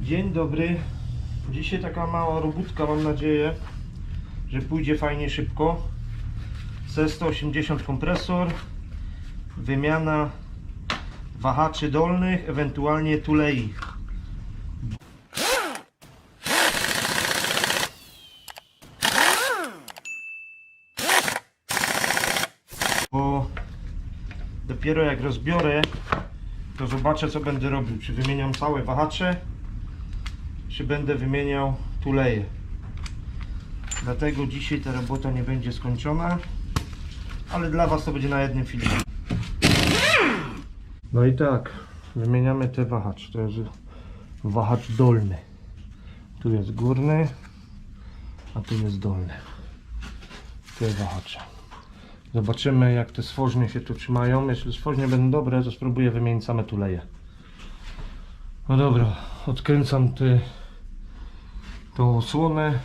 Dzień dobry. Dzisiaj taka mała robótka, mam nadzieję, że pójdzie fajnie szybko. C180 kompresor, wymiana wahaczy dolnych, ewentualnie tulei. Bo dopiero jak rozbiorę, to zobaczę co będę robił. Czy wymieniam całe wahacze, czy będę wymieniał tuleje. Dlatego dzisiaj ta robota nie będzie skończona, ale dla Was to będzie na jednym filmie. No i tak, wymieniamy te wahacz. To jest wahacz dolny. Tu jest górny, a tu jest dolny. Te wahacze. Zobaczymy jak te stworznie się tu trzymają. Jeśli stworznie będą dobre, to spróbuję wymienić same tuleje. No dobra, odkręcam ty, tą osłonę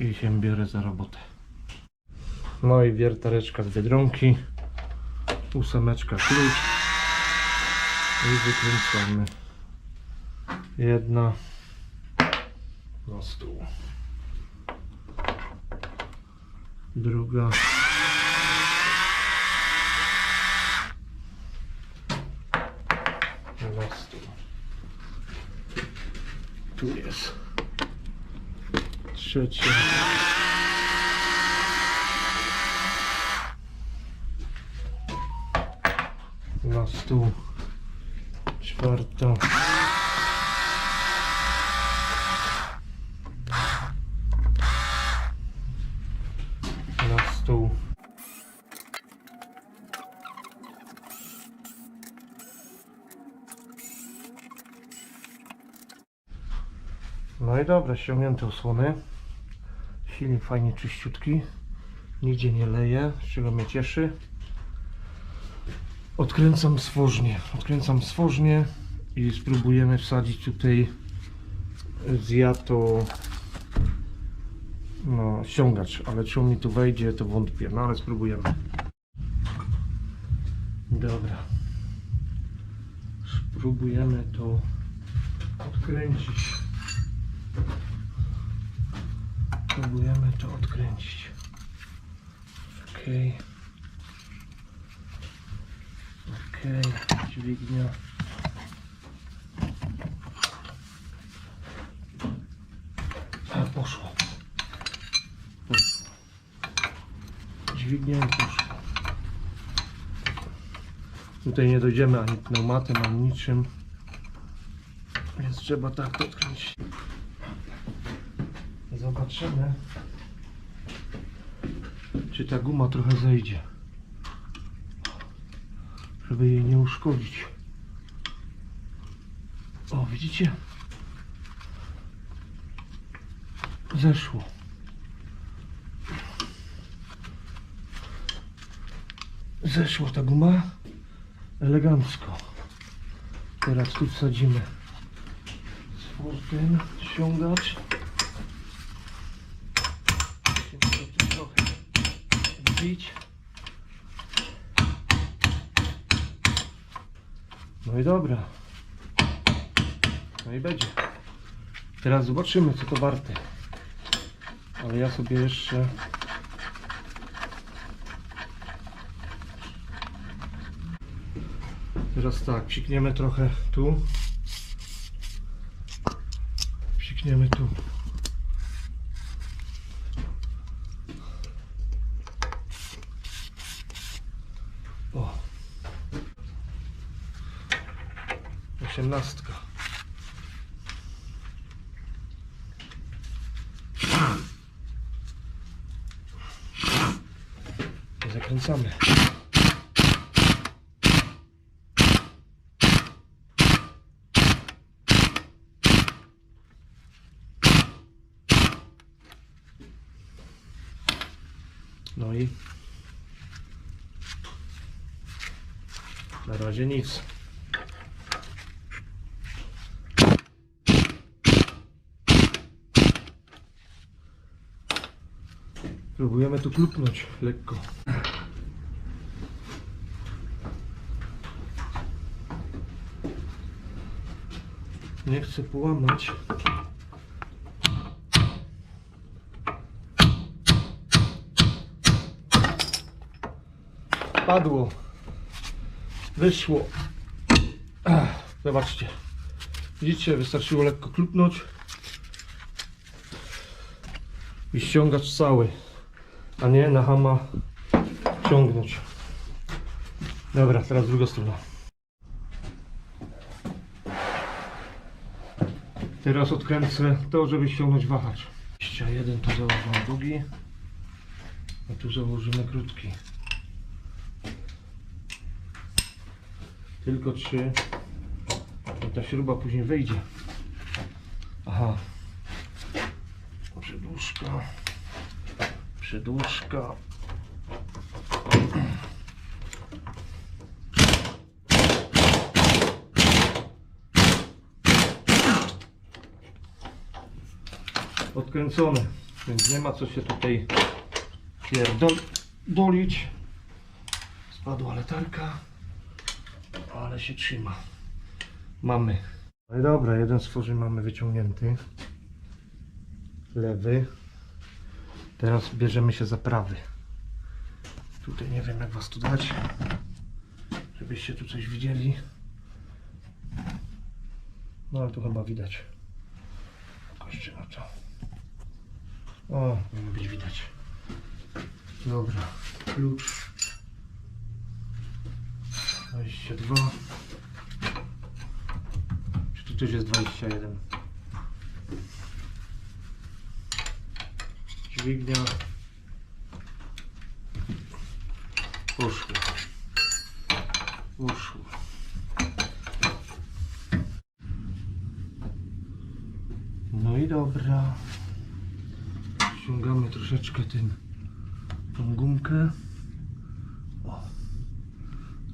i się biorę za robotę. No i wiertareczka z Biedronki, ósemeczka klucz i wykręcamy. Jedna na stół. Druga. na stół. Tu jest. Trzecia. Na stół. Czwarta. Na stół. No i dobra, ściągnięte osłony. Silnik fajnie czyściutki. Nigdzie nie leje, z czego mnie cieszy. Odkręcam stworznie. Odkręcam stworznie i spróbujemy wsadzić tutaj zjato no, ściągacz, ale czy on mi tu wejdzie, to wątpię, no ale spróbujemy. Dobra. Spróbujemy to odkręcić. Próbujemy to odkręcić. Okej. Okej, dźwignia. A, poszło. Poszło. Dźwignia i poszło. Tutaj nie dojdziemy ani pneumatem, ani niczym. Więc trzeba tak to odkręcić. Zobaczymy, czy ta guma trochę zejdzie, żeby jej nie uszkodzić. O, widzicie? Zeszło. Zeszła ta guma elegancko. Teraz tu wsadzimy ten ściągacz. Musimy to tu trochę No i dobra. No i będzie. Teraz zobaczymy co to warte. Ale ja sobie jeszcze Teraz tak, psikniemy trochę tu. Psikniemy tu. O. Osiemnastka. Zakręcamy. No i na razie nic. Próbujemy tu klupnąć lekko. Nie chcę połamać. Padło. Wyszło. Zobaczcie. Widzicie, wystarczyło lekko klupnąć i ściągać cały, a nie na hama ciągnąć. Dobra, teraz druga strona. Teraz odkręcę to, żeby ściągnąć wahacz. 21 tu założymy długi, a tu założymy krótki. Tylko trzy. Ta śruba później wyjdzie. Aha. Przedłużka. Przedłużka. Odkręcone, więc nie ma co się tutaj pierdolić. Spadła letarka, ale się trzyma. Mamy. No i dobra, jeden stworzy mamy wyciągnięty. Lewy. Teraz bierzemy się za prawy. Tutaj nie wiem jak was tu dać. Żebyście tu coś widzieli. No ale tu chyba widać. Kościół na to. O, powinno być widać. Dobra. Klucz. 22. Czy tu też jest 21? Dźwignia. Poszło. Poszło. No i dobra. Ściągamy troszeczkę tym, tą gumkę. O,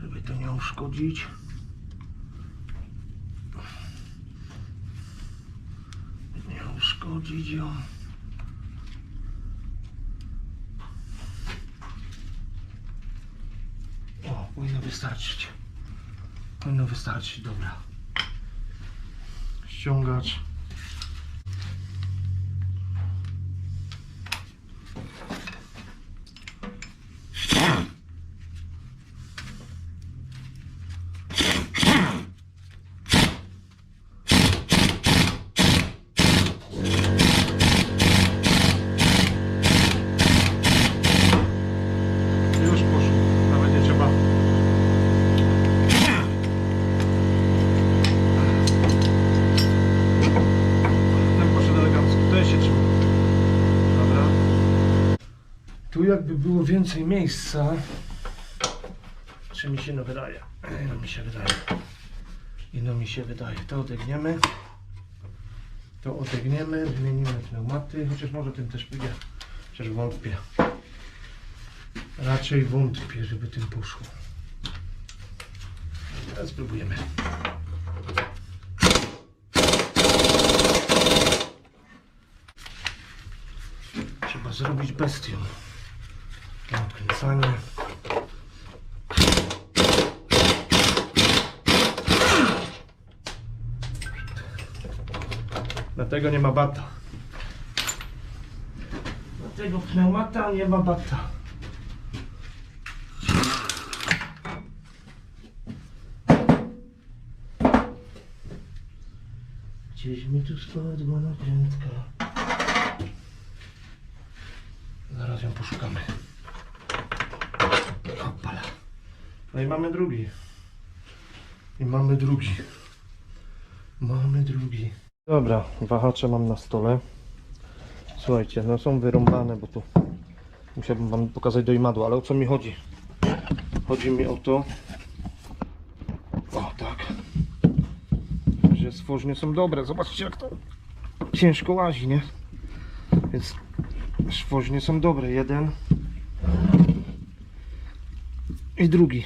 żeby to nie uszkodzić. Nie uszkodzić ją. O, powinno wystarczyć. Powinno wystarczyć, dobra. Ściągacz. Już poszło, nawet nie trzeba. Ten poszedł elegancko, to się trzyma. Dobra. Tu jakby było więcej miejsca. Czy mi się no wydaje? No mi się wydaje. I no mi się wydaje. To odegniemy. To odegniemy, wymienimy pneumaty, chociaż może tym też pójdzie. Chociaż wątpię. Raczej wątpię, żeby tym poszło. Teraz spróbujemy. Trzeba zrobić bestią. Odkręcanie. Dlatego nie ma bata. Dlatego pneumata nie ma bata. Gdzieś mi tu spadła nakrętka. Zaraz ją poszukamy. No i mamy drugi. I mamy drugi. Mamy drugi. Dobra, wahacze mam na stole. Słuchajcie, no są wyrąbane, bo tu musiałbym wam pokazać do imadła, ale o co mi chodzi? Chodzi mi o to. O tak. Że stworznie są dobre. Zobaczcie jak to ciężko łazi, nie? Więc stworznie są dobre. Jeden i drugi.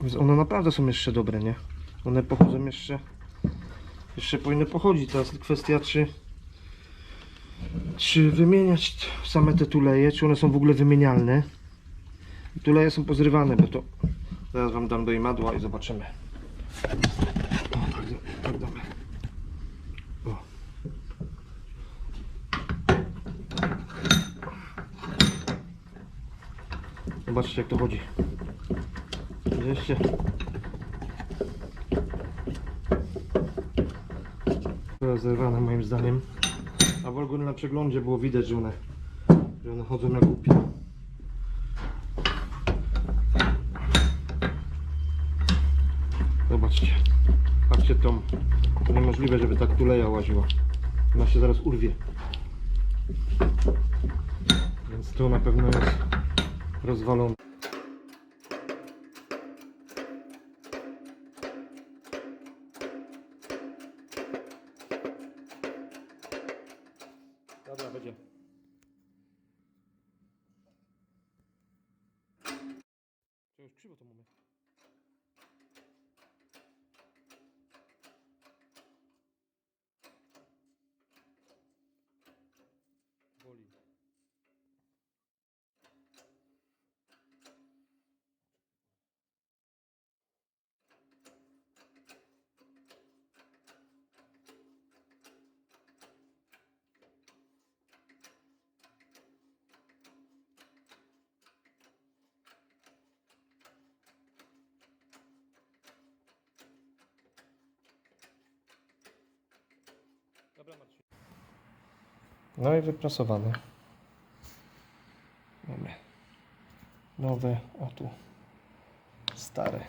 Więc one naprawdę są jeszcze dobre, nie? One pochodzą jeszcze. Jeszcze powinny pochodzić. Teraz kwestia czy czy wymieniać same te tuleje, czy one są w ogóle wymienialne. Tuleje są pozrywane, bo to zaraz wam dam do imadła i zobaczymy. O. Zobaczcie jak to chodzi. Widzieliście? Rozerwane moim zdaniem. A w ogóle na przeglądzie było widać, że one, że one chodzą na głupie. Zobaczcie. Patrzcie tą. To niemożliwe, żeby tak tuleja łaziła. Ona się zaraz urwie. Więc to na pewno jest rozwalone. Dobra, będzie. Dobra, Marcin. No i wyprasowane. Mamy nowe, o tu stare.